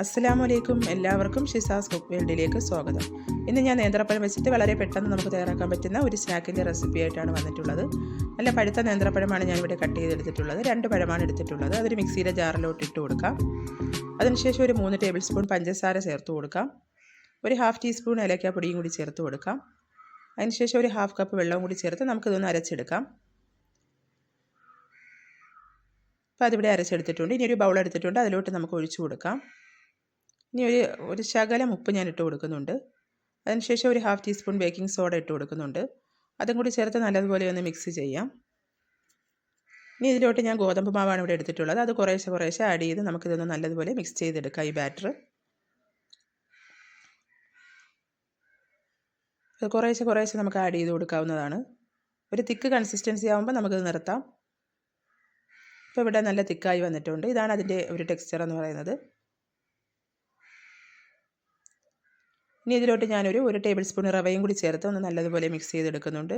അസ്സലാമു അലൈക്കും എല്ലാവർക്കും ഷിസാസ് കുക്ക് വേൾഡിലേക്ക് സ്വാഗതം. ഇന്ന് ഞാൻ നേന്ത്രപ്പഴം വെച്ചിട്ട് വളരെ പെട്ടെന്ന് നമുക്ക് തയ്യാറാക്കാൻ പറ്റുന്ന ഒരു സ്നാക്കിന്റെ റെസിപ്പി ആയിട്ടാണ് വന്നിട്ടുള്ളത്. നല്ല പഴുത്ത നേന്ത്രപ്പഴമാണ് ഞാനിവിടെ കട്ട് ചെയ്തെടുത്തിട്ടുള്ളത്. രണ്ട് പഴമാണ് എടുത്തിട്ടുള്ളത്. അതൊരു മിക്സിയുടെ ജാറിലോട്ട് ഇട്ട് കൊടുക്കാം. അതിനുശേഷം ഒരു മൂന്ന് ടേബിൾ സ്പൂൺ പഞ്ചസാര ചേർത്ത് കൊടുക്കാം. ഒരു ഹാഫ് ടീസ്പൂൺ ഏലക്കാപ്പൊടിയും കൂടി ചേർത്ത് കൊടുക്കാം. അതിനുശേഷം ഒരു ഹാഫ് കപ്പ് വെള്ളവും കൂടി ചേർത്ത് നമുക്കിതൊന്ന് അരച്ചെടുക്കാം. അപ്പോൾ അതിവിടെ അരച്ചെടുത്തിട്ടുണ്ട്. ഇനി ഒരു ബൗൾ എടുത്തിട്ടുണ്ട്. അതിലോട്ട് നമുക്ക് ഒഴിച്ചു കൊടുക്കാം. ഇനി ഒരു ഒരു ശകലം ഉപ്പ് ഞാൻ ഇട്ട് കൊടുക്കുന്നുണ്ട്. അതിനുശേഷം ഒരു ഹാഫ് ടീസ്പൂൺ ബേക്കിംഗ് സോഡ ഇട്ട് കൊടുക്കുന്നുണ്ട്. അതും കൂടി ചേർത്ത് നല്ലതുപോലെ ഒന്ന് മിക്സ് ചെയ്യാം. ഇനി ഇതിലോട്ട് ഞാൻ ഗോതമ്പ് മാവാണ് ഇവിടെ എടുത്തിട്ടുള്ളത്. അത് കുറേശ്ശെ കുറേശ്ശെ ആഡ് ചെയ്ത് നമുക്കിതൊന്ന് നല്ലതുപോലെ മിക്സ് ചെയ്തെടുക്കാം ഈ ബാറ്റർ അത് കുറേശ്ശെ കുറേശ്ശെ നമുക്ക് ആഡ് ചെയ്ത് കൊടുക്കാവുന്നതാണ്. ഒരു തിക്ക് കൺസിസ്റ്റൻസി ആകുമ്പോൾ നമുക്കിത് നിർത്താം. ഇപ്പോൾ ഇവിടെ നല്ല തിക്കായി വന്നിട്ടുണ്ട്. ഇതാണ് അതിന്റെ ഒരു ടെക്സ്ചർ എന്ന് പറയുന്നത്. ഇനി ഇതിലോട്ട് ഞാനൊരു ഒരു ടേബിൾ സ്പൂൺ റവയും കൂടി ചേർത്ത് ഒന്ന് നല്ലതുപോലെ മിക്സ് ചെയ്തെടുക്കുന്നുണ്ട്.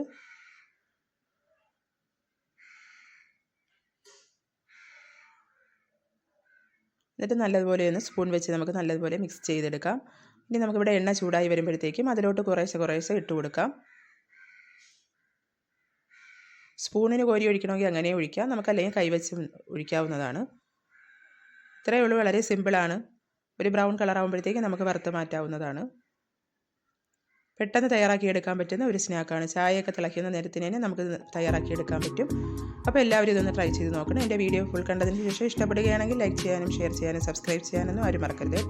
എന്നിട്ട് നല്ലതുപോലെ ഒന്ന് സ്പൂൺ വെച്ച് നമുക്ക് നല്ലതുപോലെ മിക്സ് ചെയ്തെടുക്കാം. ഇനി നമുക്കിവിടെ എണ്ണ ചൂടായി വരുമ്പോഴത്തേക്കും അതിലോട്ട് കുറേശ്ശെ കുറേശ്ശെ ഇട്ട് കൊടുക്കാം. സ്പൂണിന് കോരി ഒഴിക്കണമെങ്കിൽ അങ്ങനെ ഒഴിക്കാം. നമുക്കല്ലെങ്കിൽ കൈവച്ച് ഒഴിക്കാവുന്നതാണ്. ഇത്രയേ ഉള്ളൂ. വളരെ സിമ്പിളാണ് ഒരു ബ്രൗൺ കളർ നമുക്ക് വറുത്ത് മാറ്റാവുന്നതാണ്. പെട്ടെന്ന് തയ്യാറാക്കിയെടുക്കാൻ പറ്റുന്ന ഒരു സ്നാക്കാണ്. ചായയൊക്കെ തിളയ്ക്കുന്ന നേരത്തിന് തന്നെ നമുക്ക് തയ്യാറാക്കിയെടുക്കാൻ പറ്റും. അപ്പോൾ എല്ലാവരും ഇതൊന്ന് ട്രൈ ചെയ്ത് നോക്കണം. എന്റെ വീഡിയോ ഫുൾ കണ്ടതിന് ശേഷം ഇഷ്ടപ്പെടുകയാണെങ്കിൽ ലൈക്ക് ചെയ്യാനും ഷെയർ ചെയ്യാനും സബ്സ്ക്രൈബ് ചെയ്യാനൊന്നും ആരും മറക്കരുത്